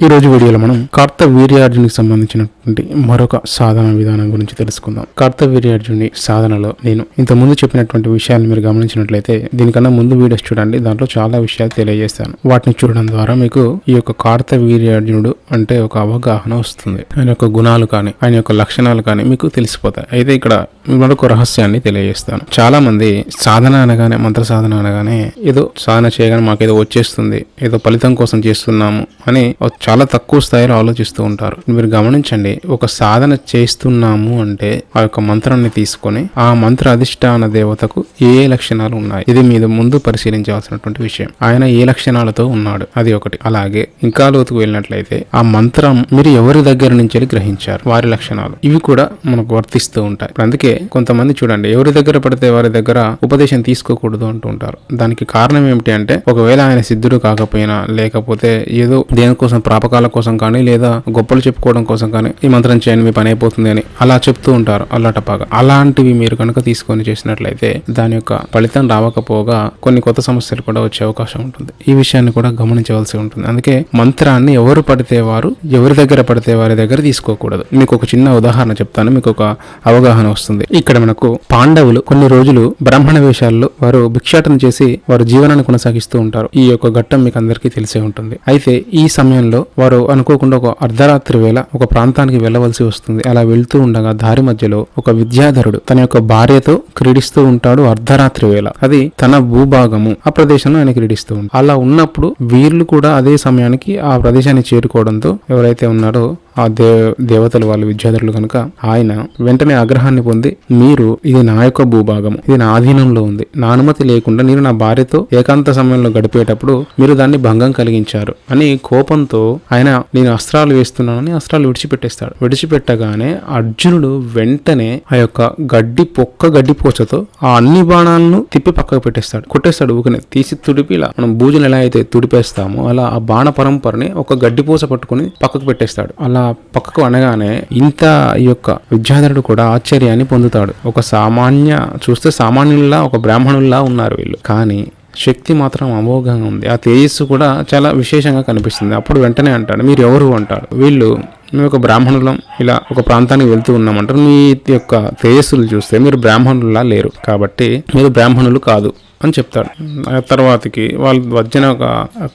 ఈ రోజు వీడియోలో మనం కార్త వీర్యార్జునకు సంబంధించిన ఉన్నటువంటి మరొక సాధన విధానం గురించి తెలుసుకుందాం. కర్తవీర్యార్జుని సాధనలో నేను ఇంత ముందు చెప్పినటువంటి విషయాలు మీరు గమనించినట్లయితే దీనికన్నా ముందు వీడియోస్ చూడండి దాంట్లో చాలా విషయాలు తెలియజేస్తాను. వాటిని చూడడం ద్వారా మీకు ఈ యొక్క కార్తవీర్యార్జునుడు అంటే ఒక అవగాహన వస్తుంది. ఆయన యొక్క గుణాలు కానీ ఆయన యొక్క లక్షణాలు కానీ మీకు తెలిసిపోతాయి. అయితే ఇక్కడ మరొక రహస్యాన్ని తెలియజేస్తాను. చాలా మంది సాధన అనగానే మంత్ర సాధన అనగానే ఏదో సాధన చేయగానే మాకేదో వచ్చేస్తుంది ఏదో ఫలితం కోసం చేస్తున్నాము అని చాలా తక్కువ స్థాయిలో ఆలోచిస్తూ ఉంటారు. మీరు గమనించండి ఒక సాధన చేస్తున్నాము అంటే ఆ యొక్క మంత్రాన్ని తీసుకొని ఆ మంత్ర అధిష్టాన దేవతకు ఏ ఏ లక్షణాలు ఉన్నాయి? ఇది మీద ముందు పరిశీలించవలసినటువంటి విషయం. ఆయన ఏ లక్షణాలతో ఉన్నాడు? అది ఒకటి. అలాగే ఇంకా లోతుకు వెళ్ళినట్లయితే ఆ మంత్రం మీరు ఎవరి దగ్గర నుంచి గ్రహించారు? వారి లక్షణాలు. ఇవి కూడా మనకు వర్తిస్తూ ఉంటాయి. అందుకే కొంతమంది చూడండి ఎవరి దగ్గర పడితే వారి దగ్గర ఉపదేశం తీసుకోకూడదు అంటూ ఉంటారు. దానికి కారణం ఏమిటి అంటే ఒకవేళ ఆయన సిద్ధుడు కాకపోయినా లేకపోతే ఏదో దేనికోసం ప్రాపకాల కోసం కానీ లేదా గొప్పలు చెప్పుకోవడం కోసం కానీ ఈ మంత్రం చేయండి మీ పని అయిపోతుంది అని అలా చెప్తూ ఉంటారు అల్లాటపాగా. అలాంటివి మీరు కనుక తీసుకొని చేసినట్లయితే దాని యొక్క ఫలితం రావకపోగా కొన్ని కొత్త సమస్యలు కూడా వచ్చే అవకాశం ఉంటుంది. ఈ విషయాన్ని కూడా గమనించవలసి ఉంటుంది. అందుకే మంత్రాన్ని ఎవరు పడితే వారు ఎవరి దగ్గర పడితే వారి దగ్గర తీసుకోకూడదు. మీకు ఒక చిన్న ఉదాహరణ చెప్తాను. మీకు ఒక అవగాహన వస్తుంది. ఇక్కడ మనకు పాండవులు కొన్ని రోజులు బ్రాహ్మణ వేషాల్లో వారు భిక్షాటన చేసి వారు జీవనాన్ని కొనసాగిస్తూ ఉంటారు. ఈ యొక్క ఘట్టం మీకు అందరికీ తెలిసే ఉంటుంది. అయితే ఈ సమయంలో వారు అనుకోకుండా ఒక అర్ధరాత్రి వేళ ఒక ప్రాంతానికి వెళ్ళవలసి వస్తుంది. అలా వెళ్తూ ఉండగా దారి మధ్యలో ఒక విద్యాధరుడు తన యొక్క భార్యతో క్రీడిస్తూ ఉంటాడు అర్ధరాత్రి వేళ. అది తన భూభాగము. ఆ ప్రదేశంలో ఆయన క్రీడిస్తూ ఉంటాడు. అలా ఉన్నప్పుడు వీళ్ళు కూడా అదే సమయానికి ఆ ప్రదేశాన్ని చేరుకోవడంతో ఎవరైతే ఉన్నారో ఆ దేవ దేవతలు వాళ్ళు విద్యాధరులు కనుక ఆయన వెంటనే ఆగ్రహాన్ని పొంది మీరు ఇది నా యొక్క భూభాగం ఇది నా ఆధీనంలో ఉంది. నా అనుమతి లేకుండా నేను నా భార్యతో ఏకాంత సమయంలో గడిపేటప్పుడు మీరు దాన్ని భంగం కలిగించారు అని కోపంతో ఆయన నేను అస్త్రాలు వేస్తున్నానని అస్త్రాలు విడిచిపెట్టేస్తాడు. విడిచిపెట్టగానే అర్జునుడు వెంటనే ఆ యొక్క గడ్డి పొక్క గడ్డి పోచతో ఆ అన్ని బాణాలను తిప్పి పక్కకు పెట్టేస్తాడు. కొట్టేస్తాడు ఊకనే. తీసి తుడిపి ఇలా మనం బూజులు ఎలా అయితే తుడిపేస్తామో అలా ఆ బాణ పరంపరని ఒక గడ్డి పూస పట్టుకుని పక్కకు పెట్టేస్తాడు. అలా పక్కకు అనగానే ఇంత ఈ యొక్క విద్యాధరుడు కూడా ఆశ్చర్యాన్ని పొందుతాడు. ఒక సామాన్య చూస్తే సామాన్యుల్లా ఒక బ్రాహ్మణుల్లా ఉన్నారు వీళ్ళు. కానీ శక్తి మాత్రం అమోఘంగా ఉంది. ఆ తేజస్సు కూడా చాలా విశేషంగా కనిపిస్తుంది. అప్పుడు వెంటనే అంటాడు మీరు ఎవరు? అంటాడు. వీళ్ళు మేము ఒక బ్రాహ్మణులం. ఇలా ఒక ప్రాంతానికి వెళ్తూ ఉన్నామంటారు. మీ యొక్క తేజస్సులు చూస్తే మీరు బ్రాహ్మణుల్లా లేరు. కాబట్టి మీరు బ్రాహ్మణులు కాదు. అని చెప్తాడు. ఆ తర్వాతకి వాళ్ళు వచ్చిన ఒక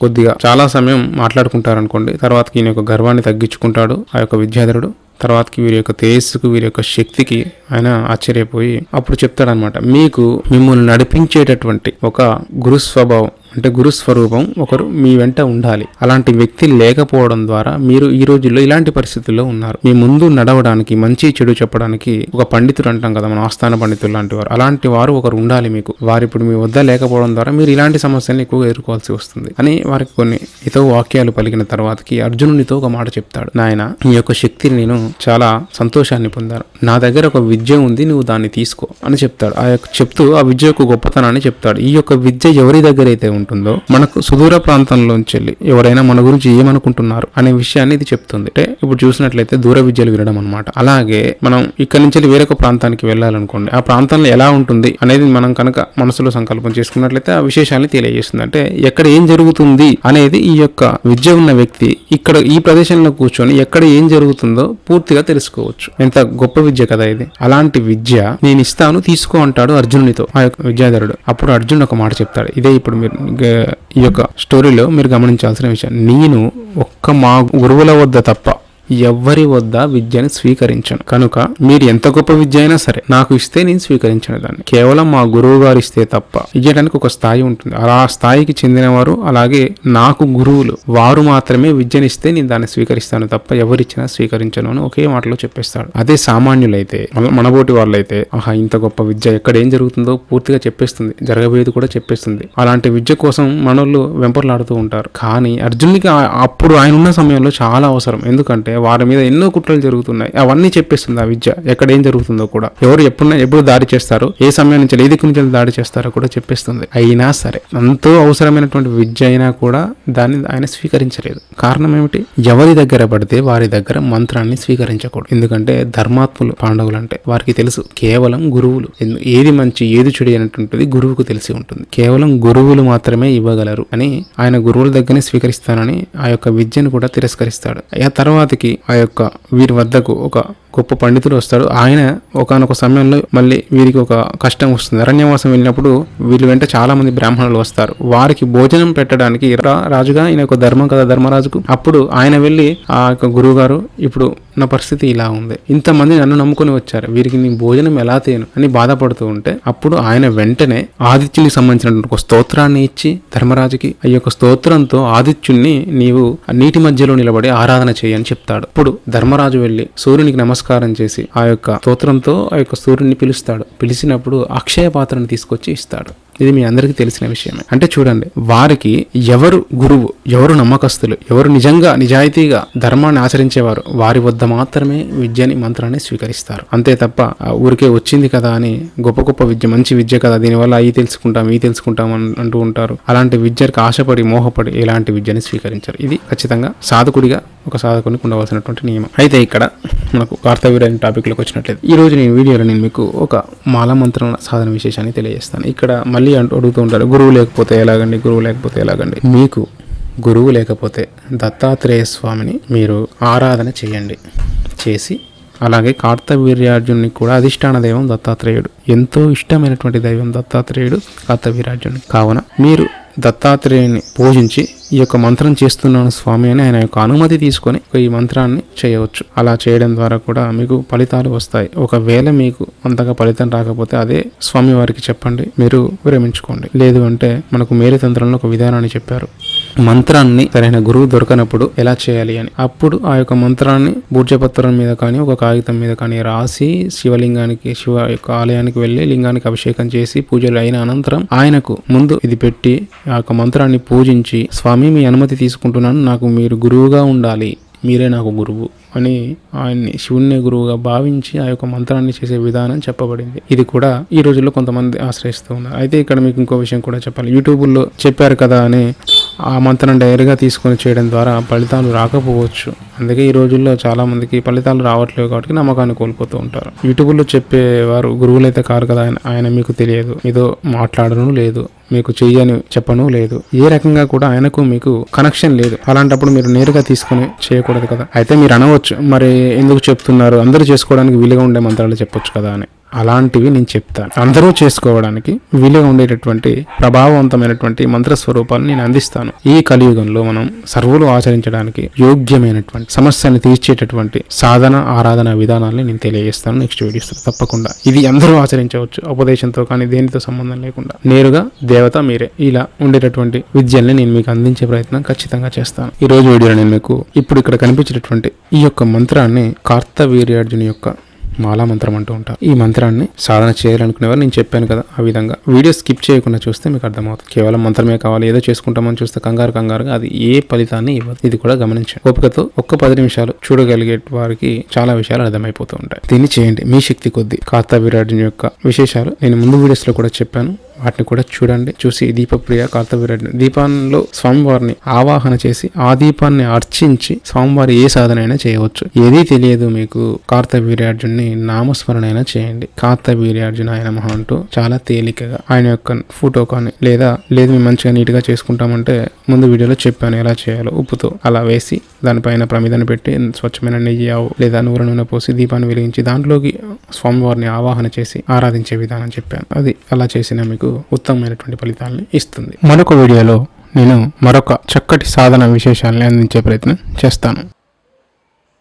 కొద్దిగా చాలా సమయం మాట్లాడుకుంటారు అనుకోండి తర్వాతకి ఈయన యొక్క గర్వాన్ని తగ్గించుకుంటాడు ఆ యొక్క విద్యాధరుడు. తర్వాతకి వీరి యొక్క తేజస్సుకు వీరి యొక్క శక్తికి ఆయన ఆశ్చర్యపోయి అప్పుడు చెప్తాడనమాట మీకు మిమ్మల్ని నడిపించేటటువంటి ఒక గురు స్వభావం అంటే గురు స్వరూపం ఒకరు మీ వెంట ఉండాలి. అలాంటి వ్యక్తి లేకపోవడం ద్వారా మీరు ఈ రోజుల్లో ఇలాంటి పరిస్థితుల్లో ఉన్నారు. మీ ముందు నడవడానికి మంచి చెడు చెప్పడానికి ఒక పండితుడు అంటాం కదా మన ఆస్థాన పండితులు లాంటి వారు. అలాంటి వారు ఒకరు ఉండాలి మీకు. వారు ఇప్పుడు మీ వద్ద లేకపోవడం ద్వారా మీరు ఇలాంటి సమస్యలను ఎక్కువగా ఎదుర్కోవాల్సి వస్తుంది అని వారికి కొన్ని ఇతో వాక్యాలు పలికిన తర్వాతకి అర్జునునితో ఒక మాట చెప్తాడు. నాయన నీ యొక్క శక్తిని నేను చాలా సంతోషాన్ని పొందాను. నా దగ్గర ఒక విద్య ఉంది నువ్వు దాన్ని తీసుకో అని చెప్తాడు. ఆ యొక్క చెప్తూ ఆ విద్య యొక్క గొప్పతనాన్ని చెప్తాడు. ఈ యొక్క విద్య ఎవరి దగ్గర అయితే ఉంటుందో మనకు సుదూర ప్రాంతంలోంచి వెళ్ళి ఎవరైనా మన గురించి ఏమనుకుంటున్నారు అనే విషయాన్ని ఇది చెప్తుంది. అంటే ఇప్పుడు చూసినట్లయితే దూర విద్యలు వినడం అనమాట అలాగే మనం ఇక్కడ నుంచి వేరొక ప్రాంతానికి వెళ్ళాలనుకోండి ఆ ప్రాంతంలో ఎలా ఉంటుంది అనేది మనం కనుక మనసులో సంకల్పం చేసుకున్నట్లయితే ఆ విశేషాన్ని తెలియజేస్తుంది. అంటే ఎక్కడ ఏం జరుగుతుంది అనేది ఈ యొక్క విద్య ఉన్న వ్యక్తి ఇక్కడ ఈ ప్రదేశంలో కూర్చొని ఎక్కడ ఏం జరుగుతుందో పూర్తిగా తెలుసుకోవచ్చు. ఎంత గొప్ప విద్య కదా ఇది. అలాంటి విద్య నేను ఇస్తాను తీసుకో అంటాడు అర్జునునితో ఆ యొక్క విద్యాధరుడు. అప్పుడు అర్జునుడు ఒక మాట చెప్తాడు. ఇదే ఇప్పుడు మీరు ఈ యొక్క స్టోరీలో మీరు గమనించాల్సిన విషయం. నేను ఒక్క మా గురువుల వద్ద తప్ప ఎవ్వరి వద్ద విద్యను స్వీకరించను. కనుక మీరు ఎంత గొప్ప విద్య అయినా సరే నాకు ఇస్తే నేను స్వీకరించను దాన్ని. కేవలం మా గురువు గారు ఇస్తే తప్ప ఇయ్యడానికి ఒక స్థాయి ఉంటుంది. అలా ఆ స్థాయికి చెందినవారు అలాగే నాకు గురువులు వారు మాత్రమే విద్యనిస్తే నేను దాన్ని స్వీకరిస్తాను తప్ప ఎవరిచ్చినా స్వీకరించను అని ఒకే మాటలో చెప్పేస్తాడు. అదే సామాన్యులైతే మనబోటి వాళ్ళైతే ఆహా ఇంత గొప్ప విద్య ఎక్కడ ఏం జరుగుతుందో పూర్తిగా చెప్పేస్తుంది. జరగబోయేది కూడా చెప్పేస్తుంది. అలాంటి విద్య కోసం మనోళ్ళు వెంపర్లాడుతూ ఉంటారు. కానీ అర్జునుడికి అప్పుడు ఆయన ఉన్న సమయంలో చాలా అవసరం. ఎందుకంటే వారి మీద ఎన్నో కుట్రలు జరుగుతున్నాయి. అవన్నీ చెప్పేస్తుంది ఆ విద్య. ఎక్కడ ఏం జరుగుతుందో కూడా. ఎవరు ఎప్పుడున్నా ఎప్పుడు దాడి చేస్తారు ఏ సమయం నుంచి ఏ దిక్కు నుంచి దాడి చేస్తారో కూడా చెప్పేస్తుంది. అయినా సరే ఎంతో అవసరమైనటువంటి విద్య అయినా కూడా దాన్ని ఆయన స్వీకరించలేదు. కారణం ఏమిటి? ఎవరి దగ్గర పడితే వారి దగ్గర మంత్రాన్ని స్వీకరించకూడదు. ఎందుకంటే ధర్మాత్ములు పాండవులు అంటే వారికి తెలుసు కేవలం గురువులు. ఏది మంచి ఏది చెడు అనేటువంటిది గురువుకు తెలిసి ఉంటుంది. కేవలం గురువులు మాత్రమే ఇవ్వగలరు అని ఆయన గురువుల దగ్గరనే స్వీకరిస్తానని ఆ యొక్క విద్యను కూడా తిరస్కరిస్తాడు. ఆ తర్వాతకి ఆ యొక్క వీరి వద్దకు ఒక గొప్ప పండితుడు వస్తాడు. ఆయన ఒకనొక సమయంలో మళ్ళీ వీరికి ఒక కష్టం వస్తుంది. అరణ్యవాసం వెళ్ళినప్పుడు వీళ్ళు వెంట చాలా మంది బ్రాహ్మణులు వస్తారు. వారికి భోజనం పెట్టడానికి రాజుగా ఆయన ఒక ధర్మం కదా ధర్మరాజుకు? అప్పుడు ఆయన వెళ్ళి ఆ యొక్క గురువు గారు ఇప్పుడు నా పరిస్థితి ఇలా ఉంది. ఇంతమంది నన్ను నమ్ముకొని వచ్చారు. వీరికి నీ భోజనం ఎలా తేను? అని బాధపడుతూ ఉంటే అప్పుడు ఆయన వెంటనే ఆదిత్యునికి సంబంధించినటువంటి ఒక స్తోత్రాన్ని ఇచ్చి ధర్మరాజుకి ఆ యొక్క స్తోత్రంతో ఆదిత్యుణ్ణి నీవు నీటి మధ్యలో నిలబడి ఆరాధన చేయని చెప్తాడు. అప్పుడు ధర్మరాజు వెళ్ళి సూర్యునికి నమస్కారం చేసి ఆ యొక్క స్తోత్రంతో ఆ యొక్క సూర్యుని పిలుస్తాడు. పిలిచినప్పుడు అక్షయ పాత్రను తీసుకొచ్చి ఇస్తాడు. ఇది మీ అందరికీ తెలిసిన విషయమే. అంటే చూడండి వారికి ఎవరు గురువు ఎవరు నమ్మకస్తులు ఎవరు నిజంగా నిజాయితీగా ధర్మాన్ని ఆచరించేవారు వారి వద్ద మాత్రమే విద్యని మంత్రాన్ని స్వీకరిస్తారు. అంతే తప్ప ఆ ఊరికే వచ్చింది కదా అని గొప్ప గొప్ప విద్య మంచి విద్య కదా దీనివల్ల అవి తెలుసుకుంటాం ఈ తెలుసుకుంటాం అని అంటూ ఉంటారు. అలాంటి విద్యకు ఆశపడి మోహపడి ఎలాంటి విద్యని స్వీకరించారు. ఇది ఖచ్చితంగా సాధకుడిగా ఒక సాధకునికి ఉండవలసినటువంటి నియమం. అయితే ఇక్కడ మనకు కార్తవీరైన టాపిక్లోకి వచ్చినట్లయితే ఈ రోజు నేను వీడియోలో నేను మీకు ఒక మాల మంత్రం సాధన విశేషాన్ని తెలియజేస్తాను. ఇక్కడ మళ్ళీ అంటూ అడుగుతూ ఉంటారు గురువు లేకపోతే ఎలాగండి? గురువు లేకపోతే ఎలాగండి? మీకు గురువు లేకపోతే దత్తాత్రేయ స్వామిని మీరు ఆరాధన చేయండి. చేసి అలాగే కార్తవీర్యార్జునుని కూడా అధిష్టాన దైవం దత్తాత్రేయుడు. ఎంతో ఇష్టమైనటువంటి దైవం దత్తాత్రేయుడు కార్తవీర్యార్జునుడు కావున మీరు దత్తాత్రేయుని పూజించి ఈ యొక్క మంత్రం చేస్తున్నాను స్వామి అని ఆయన యొక్క అనుమతి తీసుకొని ఈ మంత్రాన్ని చేయవచ్చు. అలా చేయడం ద్వారా కూడా మీకు ఫలితాలు వస్తాయి. ఒకవేళ మీకు అంతగా ఫలితం రాకపోతే అదే స్వామి వారికి చెప్పండి. మీరు విరమించుకోండి. లేదు అంటే మనకు మేలు తంత్రంలో ఒక విధానాన్ని చెప్పారు. మంత్రాన్ని సరైన గురువు దొరకనప్పుడు ఎలా చేయాలి అని. అప్పుడు ఆ యొక్క మంత్రాన్ని బూర్జపత్రం మీద కానీ ఒక కాగితం మీద కానీ రాసి శివలింగానికి శివ యొక్క ఆలయానికి వెళ్ళి లింగానికి అభిషేకం చేసి పూజలు అయిన అనంతరం ఆయనకు ముందు ఇది పెట్టి ఆ యొక్క మంత్రాన్ని పూజించి స్వామి మీ అనుమతి తీసుకుంటున్నాను. నాకు మీరు గురువుగా ఉండాలి. మీరే నాకు గురువు అని ఆయన్ని శివుణ్ణి గురువుగా భావించి ఆ యొక్క మంత్రాన్ని చేసే విధానం చెప్పబడింది. ఇది కూడా ఈ రోజుల్లో కొంతమంది ఆశ్రయిస్తూ ఉన్నారు. అయితే ఇక్కడ మీకు ఇంకో విషయం కూడా చెప్పాలి. యూట్యూబ్లో చెప్పారు కదా అని ఆ మంత్రం డైరీగా తీసుకొని చేయడం ద్వారా ఫలితాలు రాకపోవచ్చు. అందుకే ఈ రోజుల్లో చాలామందికి ఫలితాలు రావట్లేవు కాబట్టి నమ్మకాన్ని కోల్పోతూ ఉంటారు. యూట్యూబ్లో చెప్పేవారు గురువులైతే కారు కదా ఆయన ఆయన మీకు తెలియదు. ఏదో మాట్లాడను లేదు. మీకు చెయ్యని చెప్పను లేదు. ఏ రకంగా కూడా ఆయనకు మీకు కనెక్షన్ లేదు. అలాంటప్పుడు మీరు నేరుగా తీసుకొని చేయకూడదు కదా. అయితే మీరు అనవచ్చు మరి ఎందుకు చెప్తున్నారు? అందరూ చేసుకోవడానికి వీలుగా ఉండే మంత్రాలు చెప్పొచ్చు కదా అని. అలాంటివి నేను చెప్తాను అందరూ చేసుకోవడానికి వీలుగా ఉండేటటువంటి ప్రభావవంతమైనటువంటి మంత్ర స్వరూపాలను నేను అందిస్తాను. ఈ కలియుగంలో మనం సర్వులు ఆచరించడానికి యోగ్యమైనటువంటి సమస్యను తీర్చేటటువంటి సాధన ఆరాధన విధానాన్ని నేను తెలియజేస్తాను. నెక్స్ట్ వీడియోస్ తప్పకుండా. ఇది అందరూ ఆచరించవచ్చు. ఉపదేశంతో కానీ దేనితో సంబంధం లేకుండా. నేరుగా దేవత మీరే ఇలా ఉండేటటువంటి విద్యల్ని నేను మీకు అందించే ప్రయత్నం ఖచ్చితంగా చేస్తాను. ఈ రోజు వీడియోలో నేను మీకు ఇప్పుడు ఇక్కడ కనిపించేటటువంటి ఈ యొక్క మంత్రాన్ని కార్తవీర్యార్జుని యొక్క మాలా మంత్రం అంటూ ఉంటారు ఈ మంత్రాన్ని సాధన చేయాలనుకునేవారు నేను చెప్పాను కదా ఆ విధంగా. వీడియో స్కిప్ చేయకుండా చూస్తే మీకు అర్థమవుతుంది. కేవలం మంత్రమే కావాలి ఏదో చేసుకుంటామని చూస్తే కంగారు కంగారుగా అది ఏ ఫలితాన్ని ఇవ్వదు. ఇది కూడా గమనించండి. ఓపికతో ఒక్క పది నిమిషాలు చూడగలిగే వారికి చాలా విషయాలు అర్థమైపోతూ ఉంటాయి. దీన్ని చేయండి మీ శక్తి కొద్దీ. కాతా విరాడిని యొక్క విశేషాలు నేను ముందు వీడియోస్లో కూడా చెప్పాను. వాటిని కూడా చూడండి చూసి దీపప్రియ కార్తవీర్యుడిని దీపాల్లో స్వామివారిని ఆవాహన చేసి ఆ దీపాన్ని అర్చించి స్వామివారి ఏ సాధన అయినా చేయవచ్చు. ఏదీ తెలియదు మీకు కార్తవీర్యార్జున్ని నామస్మరణ అయినా చేయండి కార్తవీర్యార్జున ఆయన మహా అంటూ చాలా తేలికగా ఆయన యొక్క ఫోటో కానీ లేదా లేదు మేము మంచిగా నీట్గా చేసుకుంటామంటే ముందు వీడియోలో చెప్పాను ఎలా చేయాలో ఉప్పుతో. అలా వేసి దానిపైన ప్రమిదను పెట్టి స్వచ్ఛమైన నెయ్యి ఆవు లేదా నూనె నూనె పోసి దీపాన్ని వెలిగించి దాంట్లోకి స్వామివారిని ఆవాహన చేసి ఆరాధించే విధానం చెప్పాను. అది అలా చేసిన మీకు ఉత్తమమైనటువంటి ఫలితాలని ఇస్తుంది. మరొక వీడియోలో నేను మరొక చక్కటి సాధన విశేషాలని అందించే ప్రయత్నం చేస్తాను.